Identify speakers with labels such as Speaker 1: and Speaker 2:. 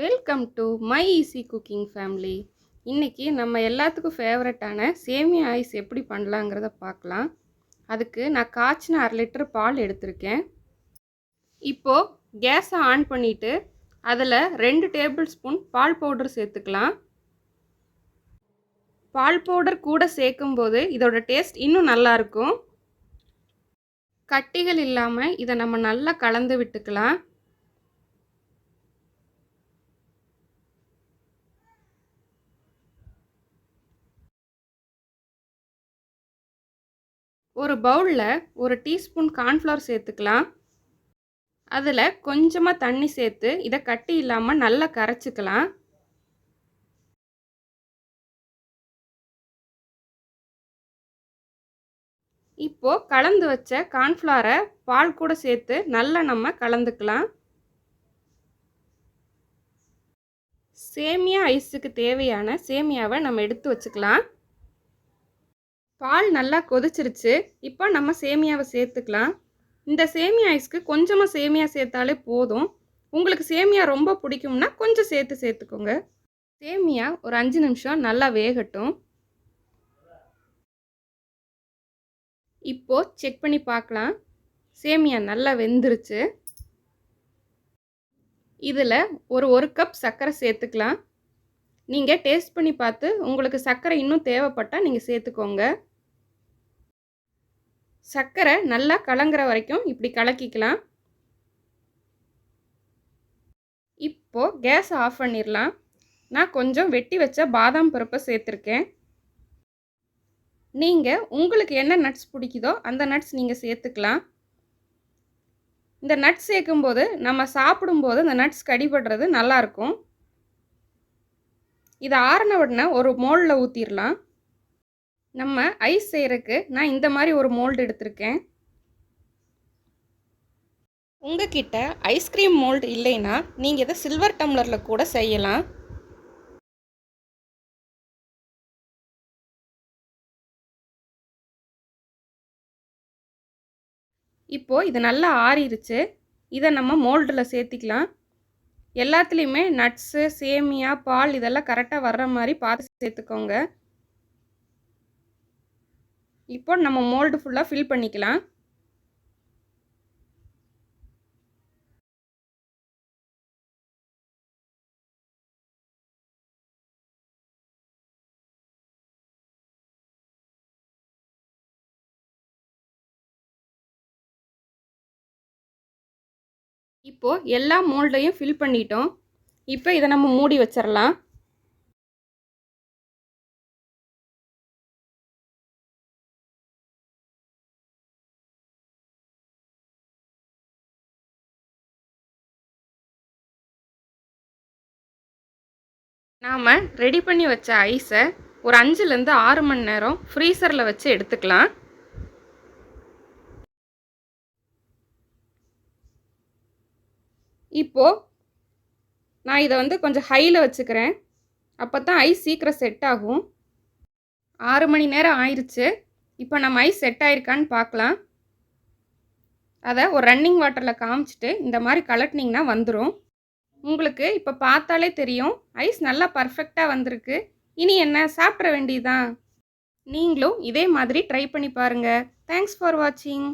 Speaker 1: Welcome to my easy cooking family இன்றைக்கி நம்ம எல்லாத்துக்கும் ஃபேவரட்டான சேமியா ஐஸ் எப்படி பண்ணலாங்கிறத பார்க்கலாம். அதுக்கு நான் காய்ச்சின அரை லிட்டர் பால் எடுத்திருக்கேன். இப்போது கேஸை ஆன் பண்ணிவிட்டு அதில் ரெண்டு டேபிள் ஸ்பூன் பால் பவுடர் சேர்த்துக்கலாம். பால் பவுடர் கூட சேர்க்கும்போது இதோட டேஸ்ட் இன்னும் நல்லாயிருக்கும் கட்டிகள் இல்லாமல் இதை நம்ம நல்லா கலந்து விட்டுக்கலாம். ஒரு பவுலில் ஒரு டீஸ்பூன் கார்ன்ஃப்ளவர் சேர்த்துக்கலாம். அதில் கொஞ்சமாக தண்ணி சேர்த்து இதை கட்டி இல்லாமல் நல்லா கரைச்சிக்கலாம். இப்போது கலந்து வச்ச கார்ன்ஃப்ளாரை பால் கூட சேர்த்து நல்லா நம்ம கலந்துக்கலாம். சேமியா ஐஸுக்கு தேவையான சேமியாவை நம்ம எடுத்து வச்சுக்கலாம். பால் நல்லா கொதிச்சிருச்சு. இப்போ நம்ம சேமியாவை சேர்த்துக்கலாம். இந்த சேமியா ஐஸ்க்கு கொஞ்சமாக சேமியா சேர்த்தாலே போதும். உங்களுக்கு சேமியா ரொம்ப பிடிக்கும்னா கொஞ்சம் சேர்த்து சேர்த்துக்கோங்க. சேமியா ஒரு அஞ்சு நிமிஷம் நல்லா வேகட்டும். இப்போது செக் பண்ணி பார்க்கலாம். சேமியா நல்லா வெந்துருச்சு. இதில் ஒரு ஒரு கப் சர்க்கரை சேர்த்துக்கலாம். நீங்கள் டேஸ்ட் பண்ணி பார்த்து உங்களுக்கு சர்க்கரை இன்னும் தேவைப்பட்டால் நீங்கள் சேர்த்துக்கோங்க. சர்க்கரை நல்லா கலங்குற வரைக்கும் இப்படி கலக்கிக்கலாம். இப்போது கேஸ் ஆஃப் பண்ணிடலாம் நான் கொஞ்சம் வெட்டி வச்ச பாதாம் பருப்பை சேர்த்துருக்கேன். நீங்கள் உங்களுக்கு என்ன நட்ஸ் பிடிக்குதோ அந்த நட்ஸ் நீங்கள் சேர்த்துக்கலாம். இந்த நட்ஸ் சேர்க்கும்போது நம்ம சாப்பிடும்போது இந்த நட்ஸ் கடிபடுறது நல்லாயிருக்கும் இதை ஆறின உடனே ஒரு மோலில் ஊற்றிடலாம் நம்ம ஐஸ் செய்கிறதுக்கு நான் இந்த மாதிரி ஒரு மோல்டு எடுத்திருக்கேன். உங்ககிட்ட ஐஸ்கிரீம் மோல்டு இல்லைன்னா நீங்கள் இதை சில்வர் டம்ளரில் கூட செய்யலாம். இப்போது இது நல்லா ஆறிடுச்சு இதை நம்ம மோல்டில் சேர்த்திக்கலாம். எல்லாத்துலேயுமே நட்ஸு சேமியா பால் இதெல்லாம் கரெக்டாக வர்ற மாதிரி பார்த்து சேர்த்துக்கோங்க. இப்போ நம்ம மோல்டு ஃபுல்லாக ஃபில் பண்ணிக்கலாம். இப்போது எல்லா மோல்டையும் ஃபில் பண்ணிட்டோம். இப்போ இதை நம்ம மூடி வச்சிடலாம் நாம் ரெடி பண்ணி வச்ச ஐஸை ஒரு அஞ்சுலேருந்து ஆறு மணி நேரம் ஃப்ரீசரில் வச்சு எடுத்துக்கலாம். இப்போது நான் இதை வந்து கொஞ்சம் ஹையில் வச்சுக்கிறேன். அப்போ தான் ஐஸ் சீக்கிரம் செட் ஆகும். ஆறு மணி நேரம் ஆயிடுச்சு இப்போ நம்ம ஐஸ் செட் ஆயிருக்கான்னு பார்க்கலாம். அதை ஒரு ரன்னிங் வாட்டரில் காமிச்சிட்டு இந்த மாதிரி கலட்டினிங்கன்னா வந்துடும் உங்களுக்கு இப்போ பார்த்தாலே தெரியும். ஐஸ் நல்லா பர்ஃபெக்டாக வந்திருக்கு. இனி என்ன? சாப்பிட வேண்டியதுதான். நீங்களும் இதே மாதிரி ட்ரை பண்ணி பாருங்கள் தேங்க்ஸ் ஃபார் வாட்சிங்